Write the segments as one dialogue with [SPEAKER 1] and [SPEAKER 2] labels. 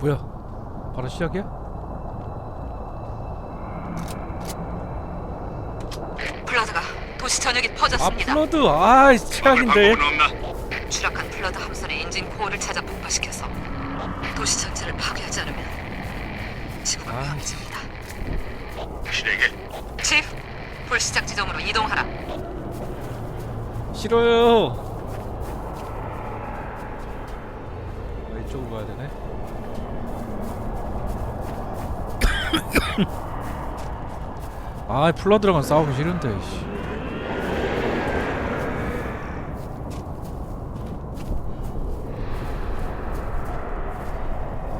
[SPEAKER 1] 뭐야? 바로 시작이야?
[SPEAKER 2] 플러드가 도시 전역에
[SPEAKER 1] 아
[SPEAKER 2] 퍼졌습니다.
[SPEAKER 1] 플러드 아 최악인데
[SPEAKER 3] 방법은 없나?
[SPEAKER 2] 추락한 플러드 함선의 엔진 코어를 찾아 폭파시켜서 도시 전체를 파괴하지 않으면 지구가
[SPEAKER 1] 아.
[SPEAKER 2] 위험해집니다.
[SPEAKER 3] 실에게
[SPEAKER 2] 치프, 불시작 지점으로 이동하라.
[SPEAKER 1] 싫어요 아, 이쪽으로 가야 되네 아 플러드랑은 싸우기 싫은데 씨.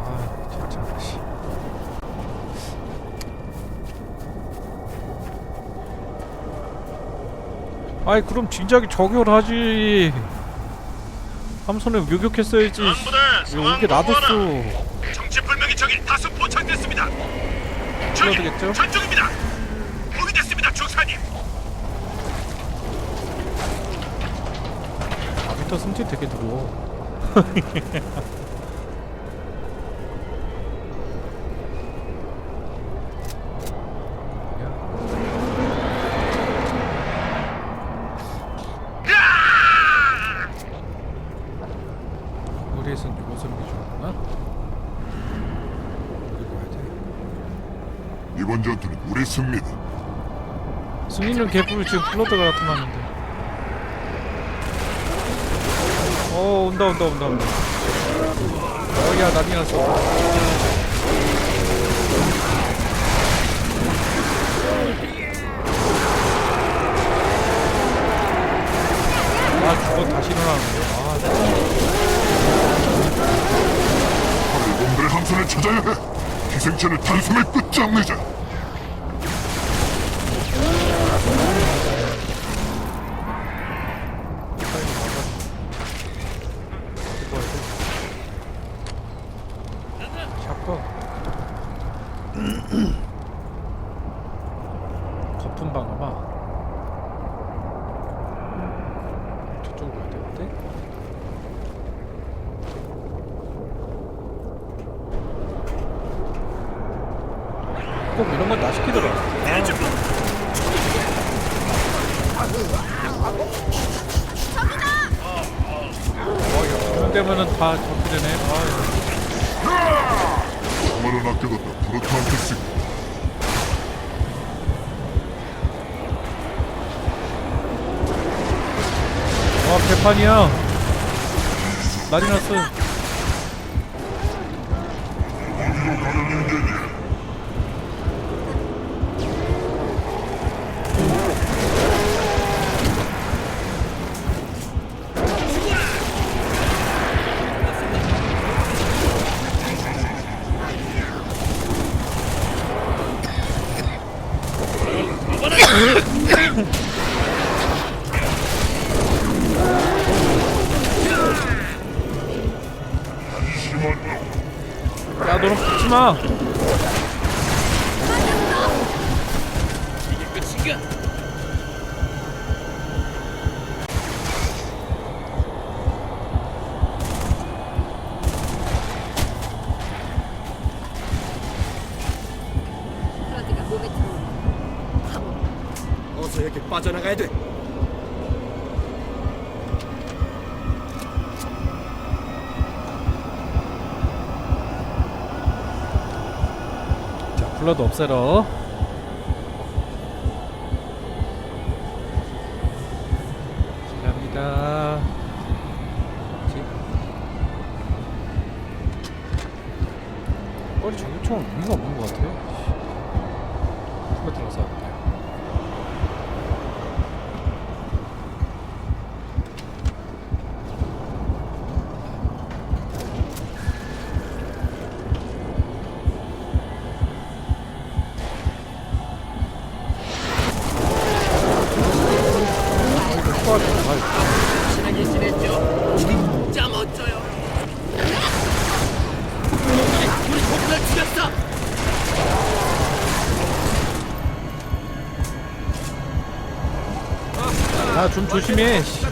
[SPEAKER 1] 아 진짜 씨. 아이 그럼 진작에 저격하지 함선에 요격했어야지 왜 이렇게 놔뒀어
[SPEAKER 3] 정체 불명의 적이 다수 포착됐습니다.
[SPEAKER 1] 되겠죠?
[SPEAKER 3] 저기. 포기됐습니다, 중사님.
[SPEAKER 1] 아비터 승질 되게 우리에선 돼?
[SPEAKER 4] 이번 전투는 우리 승리다.
[SPEAKER 1] 승리는 개뿔 지금 플러드가 나타났는데 어 온다 온다 온다 온다 어야 난리 났어 아 죽어 다시 일어나는 거야 아.
[SPEAKER 4] 놈들의 함선을 찾아야 해. 희생자를 단숨에 끝장내자.
[SPEAKER 1] 샷건 거품 방아마 저쪽으로 가야 되는데 꼭 이런 건다 시키더라 어, 되면은 다 저렇게 되네. 아,
[SPEAKER 4] 가만은 아껴뒀다. 브루트한테 쓰고.
[SPEAKER 1] 와 개판이야. 난리 났어. 너 자 플러드 없애러. 실례합니다. 지- 머리 전기총은 의미가 없는 것 같아요. 좀 조심해. 씨.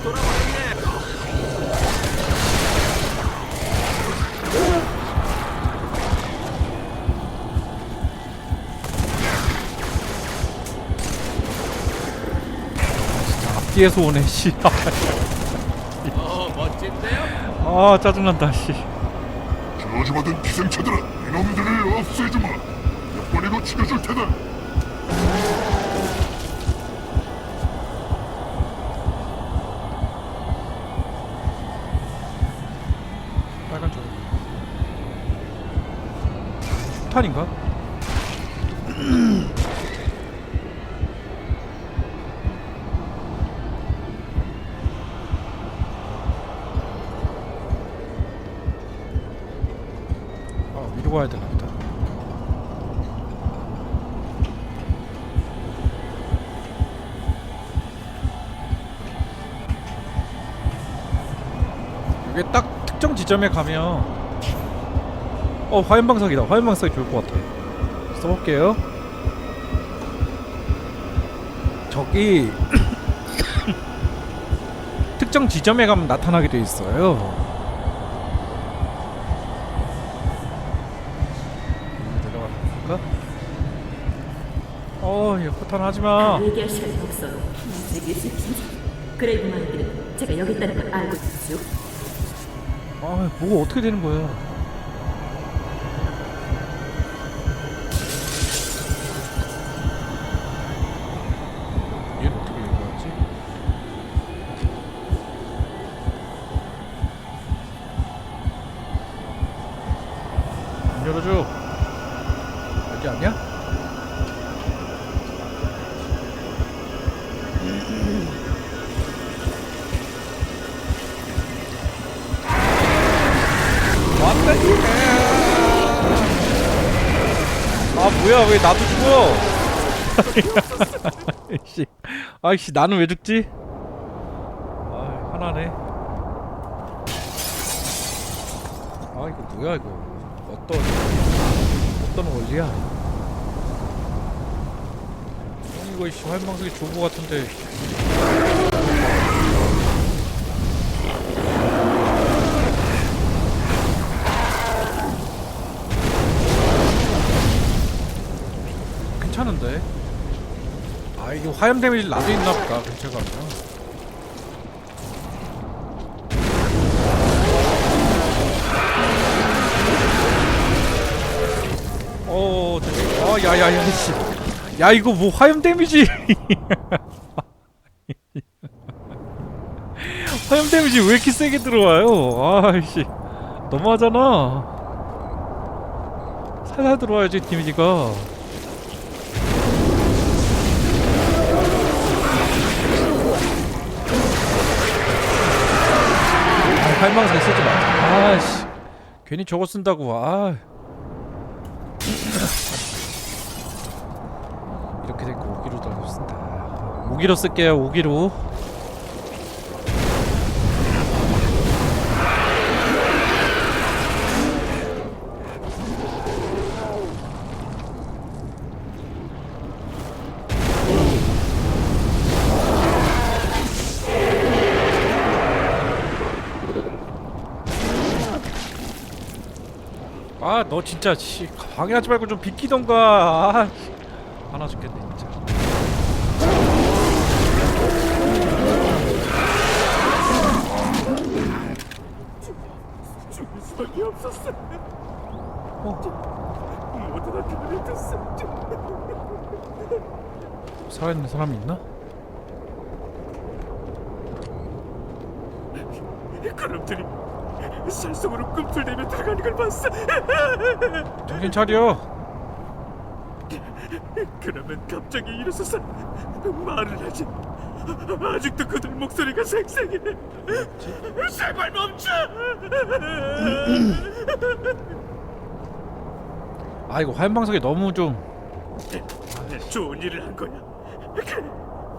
[SPEAKER 1] 뒤에서 오네 씨.
[SPEAKER 5] 어 멋진데요?
[SPEAKER 1] 아 짜증난다 씨.
[SPEAKER 4] 저주받은 기생체들아 이놈들을 없애주마 몇 번이고 죽여줄 테다
[SPEAKER 1] 탄인가? 아 위로 가야 되나 보다. 이게 딱 특정 지점에 가면 어 화염방석이다 화염방석이 좋을 것 같아 써볼게요 저기 특정 지점에 가면 나타나게 돼 있어요 내려갈까? 어, 얘 포탄 하지마.
[SPEAKER 6] 시간이 없어요. 세계 세계 그레이브 마인드는 제가 여기 있다는 걸 알고 있죠.
[SPEAKER 1] 아, 뭐가 어떻게 되는 거야? 열어줘. 여기 아니야? 왔다 아 뭐야 왜 나도 죽어? 씨. 아이씨 나는 왜 죽지? 아 화나네. 아 이거 뭐야 이거 어떤 어떤 원리야? 형 이거 씨 활망석이 좋은 거 같은데. 괜찮은데? 아 이게 화염 데미지 나도 있나 보다 근처 가면 어 저기 어 야야 야 씨. 야 이거 뭐 화염 데미지 화염 데미지 왜 이렇게 세게 들어와요 아이씨 너무하잖아 살살 들어와야지 데미지가 아, 할망상 쓰지 마. 아씨, 괜히 저거 쓴다고. 아. 5기로 쓸게요 5기로. 아 너 진짜 씨 방해하지 말고 좀 비키던가. 아, 화나 아, 죽겠네 진짜.
[SPEAKER 5] 없었어.
[SPEAKER 1] 어,
[SPEAKER 5] 모두 다 그만을 뒀어.
[SPEAKER 1] 살아있는 사람이 있나?
[SPEAKER 5] 그놈들이 살성으로 꿈틀대며 들어가는 걸 봤어.
[SPEAKER 1] 정신 차려.
[SPEAKER 5] 그러면 갑자기 일어서서 말을 하지. 아직도 그들 목소리가 생생해. 제발 멈춰.
[SPEAKER 1] 아, 이거 화염방석이 너무 좀
[SPEAKER 5] 좋은 일을 한 거야.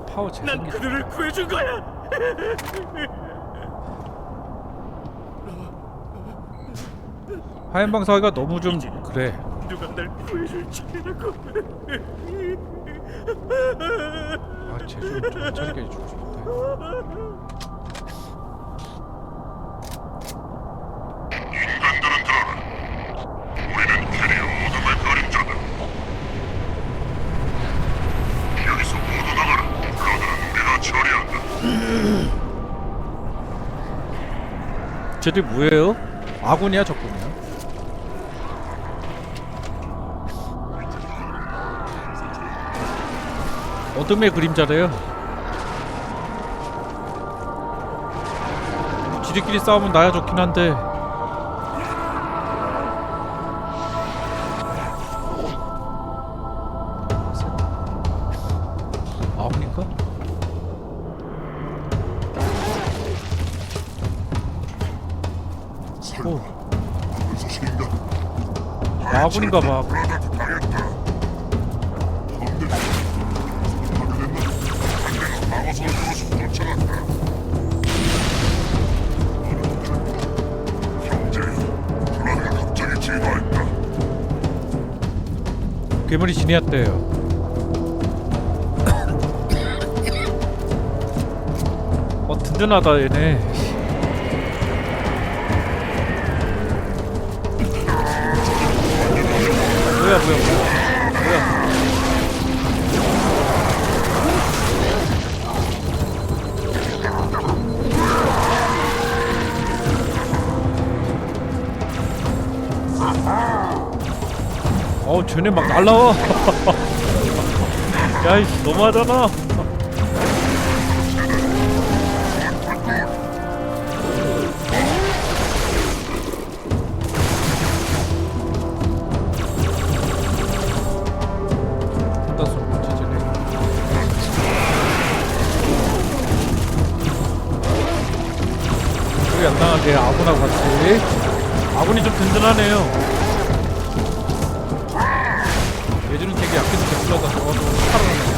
[SPEAKER 1] 파워
[SPEAKER 5] 난
[SPEAKER 1] 재생기.
[SPEAKER 5] 그들을 구해준 거야.
[SPEAKER 1] 화염방석이가 너무 좀 그래.
[SPEAKER 5] 누가 날 구해줄 차례라고.
[SPEAKER 1] 아, 재수 좀 차리게 해주고 싶다.
[SPEAKER 3] 인간들은 들어라. 우리는 캐리어 어둠의 그림자다. 여기서 모두 나가라. 그들은 우리가 처리한다.
[SPEAKER 1] 쟤들 뭐예요? 아군이야 적군이야? 어둠의 그림자래요. 지들끼리 싸우면 나야 좋긴 한데. 아군인가? 아군인가 봐. 괴물이 진이었대요. 어 든든하다 얘네. 뭐야 뭐야 뭐야. 어 쟤네 막 날라와. 야이씨 너무하잖아. 소리 안 나가게 아군하고 같이. 아군이 좀 든든하네요. 약해서 개플러다 저거도 살아나네.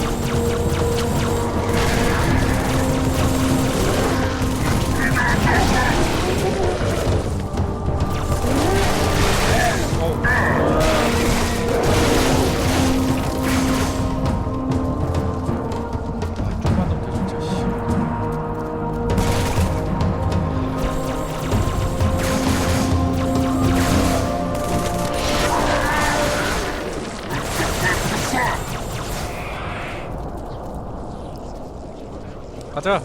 [SPEAKER 1] 가자.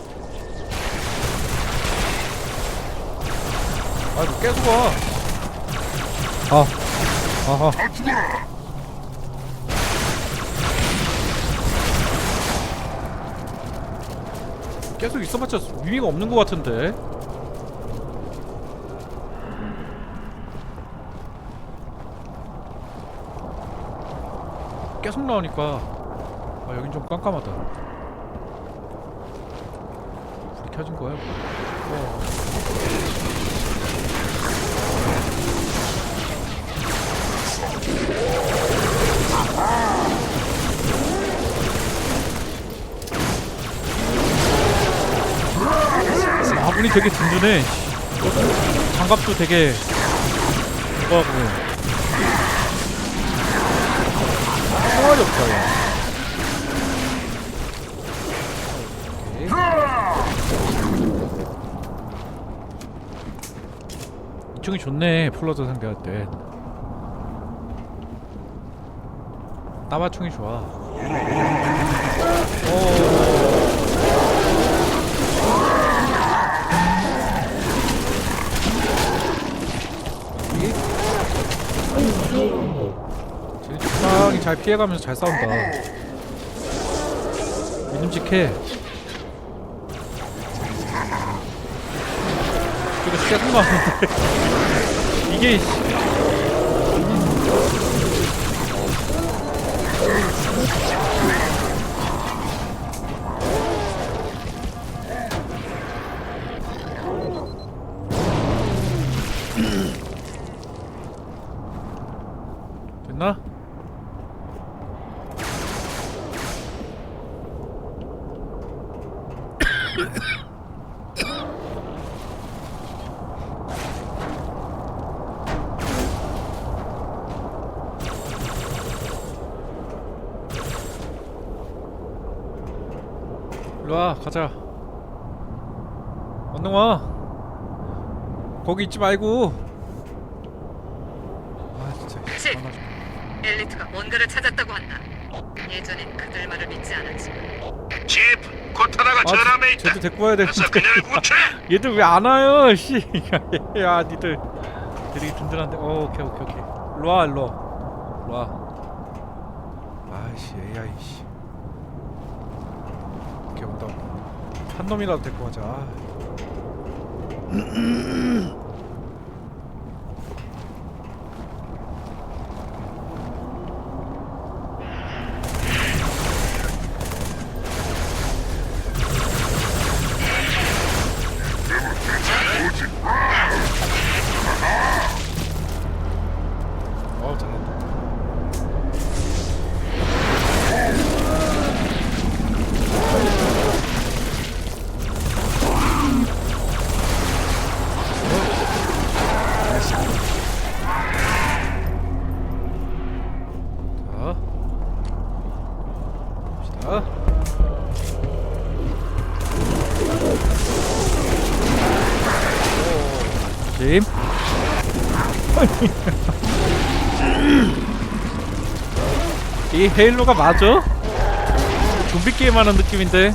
[SPEAKER 1] 아, 너 계속 와. 아, 아하.
[SPEAKER 4] 다 죽어라!
[SPEAKER 1] 계속 있어봤자 의미가 없는 것 같은데. 계속 나오니까 아 여긴 좀 깜깜하다. 켜진 거야? 어. 아군이 되게 든든해. 장갑도 되게 좋아하고. 총알이 없다, 야. 이쪽이 좋네, 플러드 상대할 때. 따마총이 좋아. 적당히 잘 피해가면서 잘 싸운다. 믿음직해. 계속 나오는데 이게 씨. 됐나? 일로와 가자 얼른 와 거기 있지 말고 아 진짜
[SPEAKER 2] 칠.
[SPEAKER 1] 화나 좀.
[SPEAKER 2] 엘리트가 뭔가를 찾았다고 한다. 예전엔 그들 말을 믿지 않았지만
[SPEAKER 3] 제프, 코타나가 전함에 있다.
[SPEAKER 1] 쟤도 데리고 와야 되는데
[SPEAKER 3] 가서 그녀를 구출해.
[SPEAKER 1] 얘들 왜 안 와요 씨. 야 니들 되게 든든한데 어 오케이 오케이 오케이 일로 와 일로 와 일로 와 아이씨 AI 씨 오케이 온다 온다 한 놈이라도 데리고 가자 짐 이 헤일로가 맞아? 좀비 게임 하는 느낌인데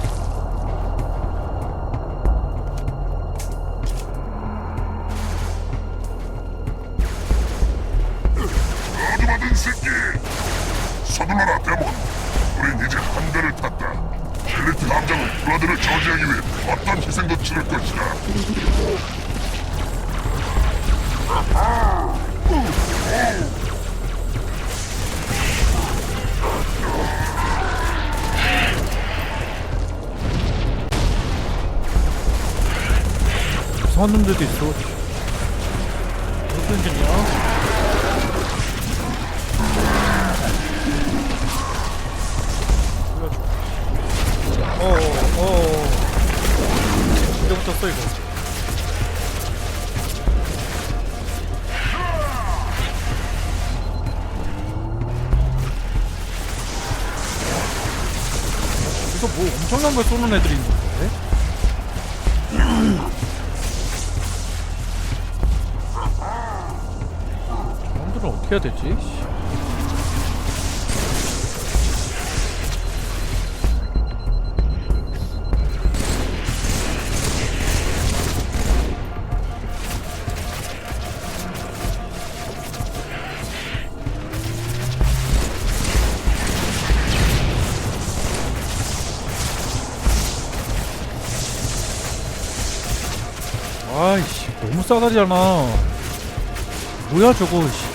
[SPEAKER 1] 놈들도 있어 무슨 일이야? 어어어 이제부터 써 이거 여기서 뭐 엄청난 걸 쏘는 건데? 해야 되지? 씨. 아이씨 너무 싸가지잖아 뭐야 저거 씨.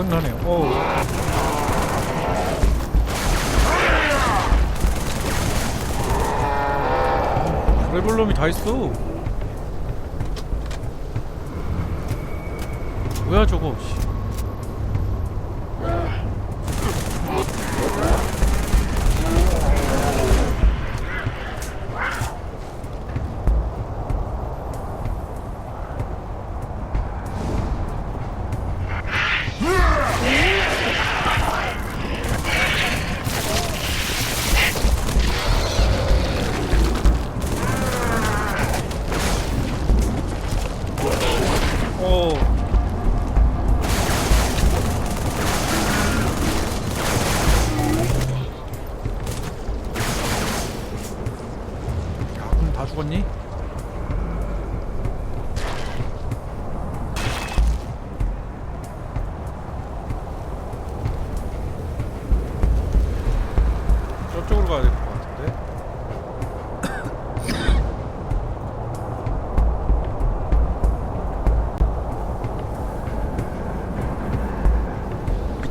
[SPEAKER 1] 짜증나네요 어우. 레벨럼이 다 있어 뭐야 저거 씨.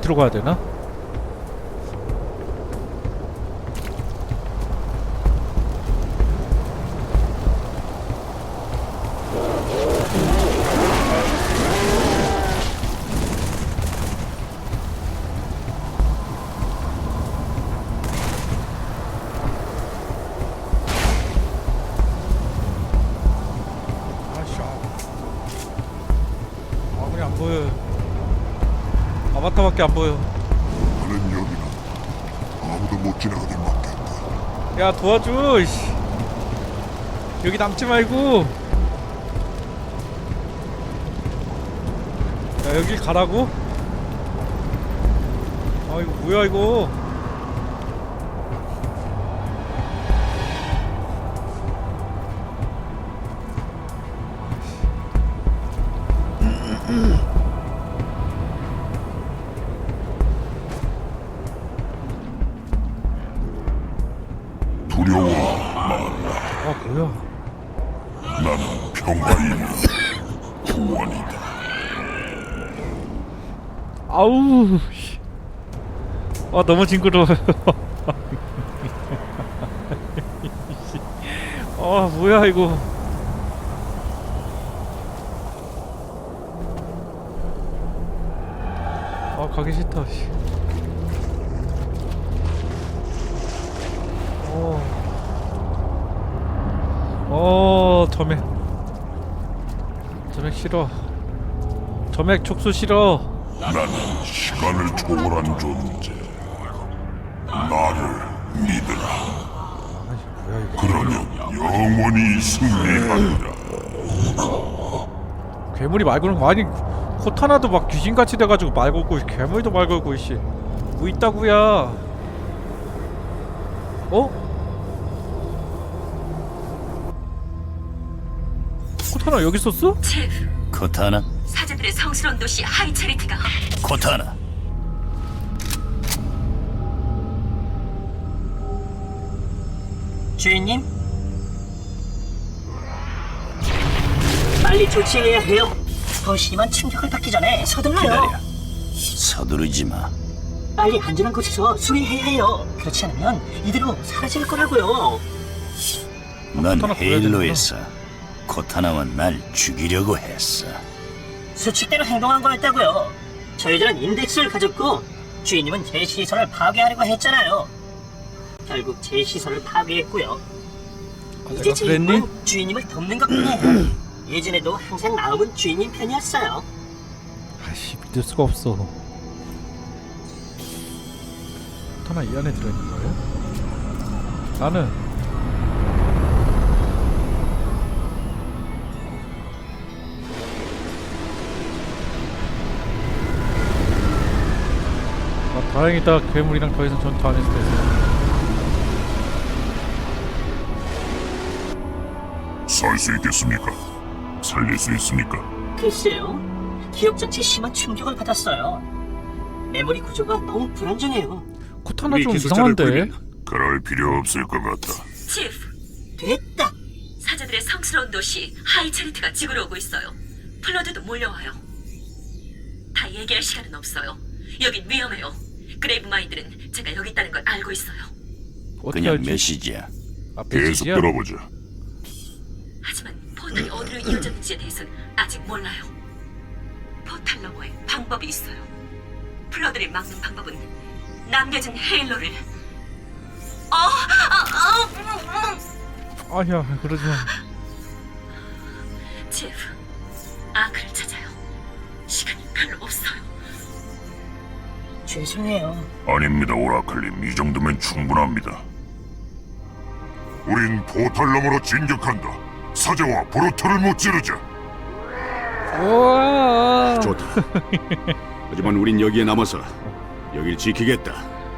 [SPEAKER 1] 밑으로 가야 되나? 밖에 안 보여
[SPEAKER 4] 나는 여기는 아무도 못 지나가게 막겠다.
[SPEAKER 1] 야 도와줘 씨. 여기 남지 말고 야 여길 가라고? 아 이거 뭐야 이거 아 너무 징그러워요 아 뭐야 이거 아 가기 싫다 씨. 어. 어 점액 점액 싫어 점액 촉수 싫어
[SPEAKER 4] 나는 시간을 초월한 존재. 나를 믿으라.
[SPEAKER 1] 아이 뭐야 이거
[SPEAKER 4] 그러면 영원히 승리한다.
[SPEAKER 1] 괴물이 말 거는 거 아니 코타나도 막 귀신같이 돼가지고 말 걸고 괴물도 말 걸고 이씨 뭐 있다구야 어? 코타나 여기 있었어?
[SPEAKER 6] 제프,
[SPEAKER 7] 코타나?
[SPEAKER 6] 사자들의 성스러운 도시 하이차리티가
[SPEAKER 7] 코타나
[SPEAKER 8] 주인님? 빨리 조치해야 해요. 더 심한 충격을 받기 전에 서둘러요.
[SPEAKER 7] 기다려 서두르지 마
[SPEAKER 8] 빨리 안전한 곳에서 수리해야 해요. 그렇지 않으면 이대로 사라질 거라고요.
[SPEAKER 7] 넌
[SPEAKER 1] 코타나
[SPEAKER 7] 헤일로에서 코타나와 날 죽이려고 했어
[SPEAKER 8] 수칙대로 행동한 거였다고요. 저희들은 인덱스를 가졌고 주인님은 제 시설을 파괴하려고 했잖아요. 결국 제 시설을 파괴했고요.
[SPEAKER 1] 아,
[SPEAKER 8] 이제 제
[SPEAKER 1] 그랬니?
[SPEAKER 8] 주인님을 돕는 것뿐이에요. 예전에도 항상 마음은 주인님 편이었어요.
[SPEAKER 1] 아이씨 믿을 수가 없어 코타나 이 안에 들어있는 거예요? 나는 아 다행이다 괴물이랑 더 이상 전투 안 했을 때
[SPEAKER 4] 살 수 있겠습니까? 살릴 수 있습니까?
[SPEAKER 8] 글쎄요. 기억 전체 심한 충격을 받았어요. 메모리 구조가 너무 불안정해요.
[SPEAKER 1] 코타나
[SPEAKER 3] 우리
[SPEAKER 1] 좀
[SPEAKER 3] 기술자를
[SPEAKER 1] 이상한데?
[SPEAKER 4] 그럴 필요 없을 것 같다.
[SPEAKER 6] 제프,
[SPEAKER 8] 됐다.
[SPEAKER 6] 사자들의 성스러운 도시 하이차리티가 지구로 오고 있어요. 플러드도 몰려와요. 다 얘기할 시간은 없어요. 여긴 위험해요. 그레이브 마인드는 제가 여기 있다는 걸 알고 있어요.
[SPEAKER 1] 어떻게
[SPEAKER 7] 그냥
[SPEAKER 1] 알지?
[SPEAKER 7] 메시지야
[SPEAKER 1] 아
[SPEAKER 4] 계속
[SPEAKER 1] 메시지야?
[SPEAKER 4] 들어보자.
[SPEAKER 6] 하지만 포탈이 어디로 이어졌는지에 대해서는 아직 몰라요. 포탈 너머에 방법이 있어요. 플러드를 막는 방법은 남겨진 헤일로를 어, 어, 어,
[SPEAKER 1] 아니야 그러지 마
[SPEAKER 6] 제프, 아크를 찾아요. 시간이 별로 없어요.
[SPEAKER 8] 죄송해요.
[SPEAKER 4] 아닙니다, 오라클님. 이 정도면 충분합니다. 우린 포탈 너머로 진격한다. 사자와 브로터를 못 지르자.
[SPEAKER 1] 우와
[SPEAKER 3] 좋다. 하지만 우린 여기에 남아서 여길 지키겠다.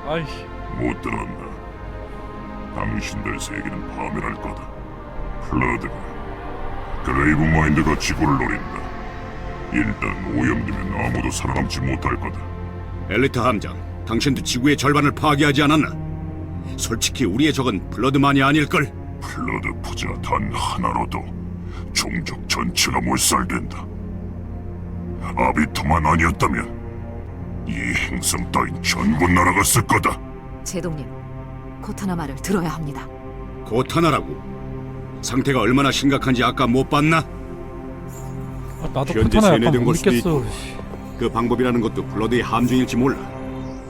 [SPEAKER 1] 아이씨
[SPEAKER 4] 못 들었나? 당신들 세계는 파멸할 거다. 플러드가 그레이브 마인드가 지구를 노린다. 일단 오염되면 아무도 살아남지 못할 거다.
[SPEAKER 3] 엘리트 함장, 당신도 지구의 절반을 파괴하지 않았나? 솔직히 우리의 적은 블러드만이 아닐걸?
[SPEAKER 4] 플러드 부자 단 하나로도 종족 전체가 몰살된다. 아비토만 아니었다면 이 행성 따윈 전부 날아갔을 거다.
[SPEAKER 2] 제동님, 코타나 말을 들어야 합니다.
[SPEAKER 3] 고타나라고. 상태가 얼마나 심각한지 아까 못 봤나?
[SPEAKER 1] 아, 나도
[SPEAKER 3] 현재
[SPEAKER 1] 코타나 약간
[SPEAKER 3] 세뇌된
[SPEAKER 1] 못
[SPEAKER 3] 걸 수도
[SPEAKER 1] 믿겠어
[SPEAKER 3] 그 방법이라는 것도 블러드의 함정일지 몰라.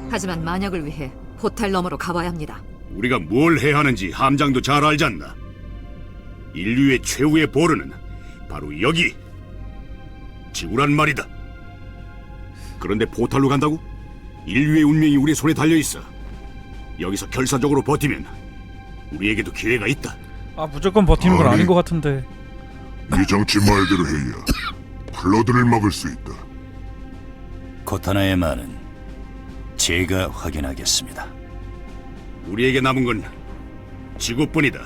[SPEAKER 2] 하지만 만약을 위해 포탈 너머로 가봐야 합니다.
[SPEAKER 3] 우리가 뭘 해야 하는지 함장도 잘 알지 않나? 인류의 최후의 보루는 바로 여기 지구란 말이다. 그런데 포탈로 간다고? 인류의 운명이 우리 손에 달려 있어. 여기서 결사적으로 버티면 우리에게도 기회가 있다.
[SPEAKER 1] 아 무조건 버티는 건
[SPEAKER 4] 아니.
[SPEAKER 1] 아닌 것 같은데
[SPEAKER 4] 이 장치 말대로 해야 플러드를 막을 수 있다.
[SPEAKER 7] 코타나의 말은 제가 확인하겠습니다.
[SPEAKER 3] 우리에게 남은 건 지구뿐이다.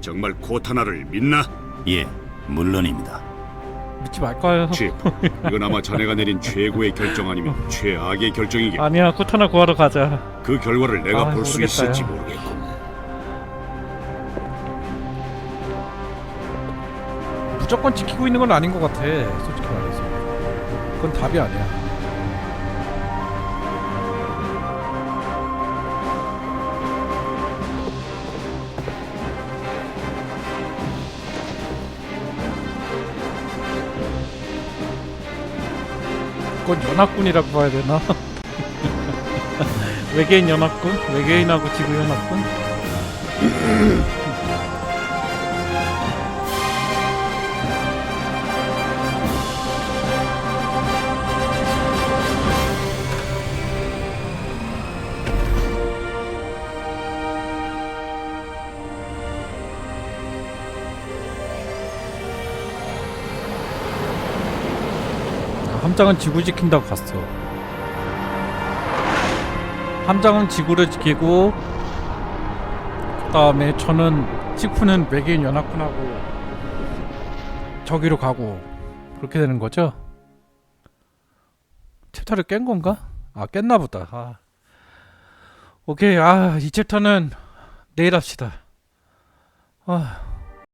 [SPEAKER 3] 정말 코타나를 믿나?
[SPEAKER 7] 예, 물론입니다.
[SPEAKER 1] 믿지 말까요?
[SPEAKER 3] 칩, 이건 아마 자네가 내린 최고의 결정 아니면 최악의 결정이겠.
[SPEAKER 1] 아니야 코타나 구하러 가자
[SPEAKER 3] 그 결과를 내가
[SPEAKER 1] 아,
[SPEAKER 3] 볼 수
[SPEAKER 1] 모르겠다,
[SPEAKER 3] 있을지
[SPEAKER 1] 야.
[SPEAKER 3] 모르겠고.
[SPEAKER 1] 무조건 지키고 있는 건 아닌 것 같아 솔직히 말해서 그건 답이 아니야 그건 연합군이라고 봐야 되나? 외계인 연합군? 외계인하고 지구 연합군? 함장은 지구 지킨다고 갔어. 함장은 지구를 지키고 그 다음에 저는 치프는 외계인 연합군하고 저기로 가고 그렇게 되는 거죠? 챕터를 깬 건가? 아 깼나 보다. 아. 오케이. 아, 이 챕터는 내일 합시다. 아.